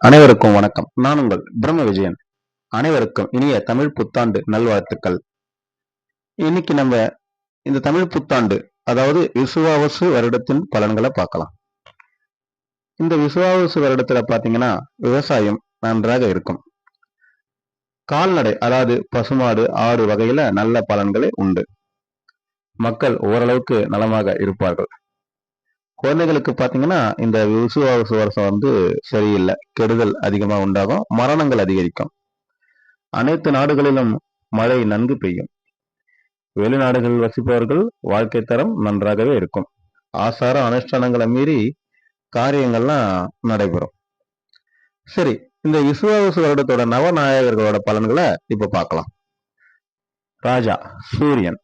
அனைவருக்கும் வணக்கம். நான் உங்கள் பிரம்ம விஜயன். அனைவருக்கும் இனிய தமிழ் புத்தாண்டு நல்வாழ்த்துக்கள். இன்னைக்கு நம்ம இந்த தமிழ் புத்தாண்டு அதாவது விசுவாவசு வருடத்தின் பலன்களை பார்க்கலாம். இந்த விசுவாவசு வருடத்துல பாத்தீங்கன்னா விவசாயம் நன்றாக இருக்கும். கால்நடை அதாவது பசுமாடு ஆடு வகையில நல்ல பலன்களே உண்டு. மக்கள் ஓரளவுக்கு நலமாக இருப்பார்கள். குழந்தைகளுக்கு பார்த்தீங்கன்னா இந்த விசுவாச வருஷம் வந்து சரியில்லை. கெடுதல் அதிகமா உண்டாகும். மரணங்கள் அதிகரிக்கும். அனைத்து நாடுகளிலும் மழை நன்கு பெய்யும். வெளிநாடுகளில் வசிப்பவர்கள் வாழ்க்கை தரம் நன்றாகவே இருக்கும். ஆசார அனுஷ்டானங்களை மீறி காரியங்கள்லாம் நடைபெறும். சரி இந்த விசுவாச வருடத்தோட நவநாயகர்களோட பலன்களை இப்போ பார்க்கலாம். ராஜா சூரியன்.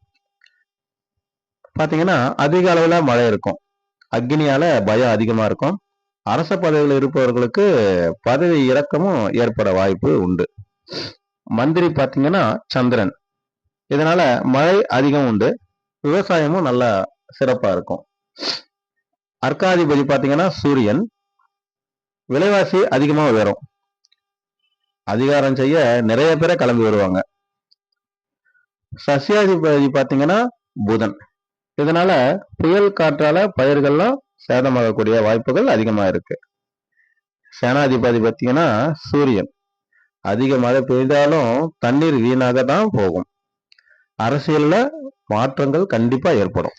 பாத்தீங்கன்னா அதிக அளவுல மழை இருக்கும். அக்னியால பயம் அதிகமா இருக்கும். அரச பதவியில் இருப்பவர்களுக்கு பதவி இறக்கமும் ஏற்பட வாய்ப்பு உண்டு. மந்திரி பாத்தீங்கன்னா சந்திரன். இதனால மழை அதிகம் உண்டு. விவசாயமும் நல்லா சிறப்பா இருக்கும். அர்க்காதிபதி பாத்தீங்கன்னா சூரியன். விலைவாசி அதிகமா உயரும். அதிகாரம் செய்ய நிறைய பேரை கிளம்பி வருவாங்க. சசியாதிபதி பாத்தீங்கன்னா புதன். இதனால புயல் காற்றால பயிர்கள்லாம் சேதமாகக்கூடிய வாய்ப்புகள் அதிகமா இருக்கு. சேனாதிபதி பார்த்தீங்கன்னா சூரியன். அதிக மழை பெய்தாலும் தண்ணீர் வீணாக தான் போகும். அரசியல்ல மாற்றங்கள் கண்டிப்பா ஏற்படும்.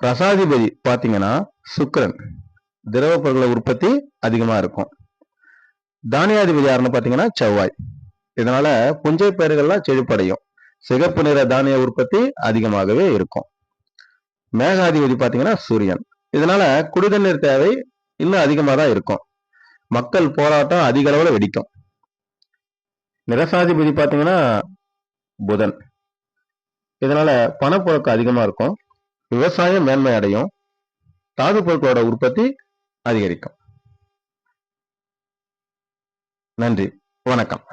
ரசாதிபதி பார்த்தீங்கன்னா சுக்கிரன். திரவ பொருளை உற்பத்தி அதிகமா இருக்கும். தானியாதிபதி யாருன்னு பார்த்தீங்கன்னா செவ்வாய். இதனால புஞ்சை பயிர்கள்லாம் செழிப்படையும். சிகப்பு நிற தானிய உற்பத்தி அதிகமாகவே இருக்கும். மேகாதிபதி பாத்தீங்கன்னா சூரியன். இதனால குடிதண்ணீர் தேவை இன்னும் அதிகமாக தான் இருக்கும். மக்கள் போராட்டம் அதிக அளவில் வெடிக்கும். நிரசாதிபதி பாத்தீங்கன்னா புதன். இதனால பணப்புழக்கம் அதிகமா இருக்கும். விவசாயம் மேன்மை அடையும். தாது பொருட்களோட உற்பத்தி அதிகரிக்கும். நன்றி. வணக்கம்.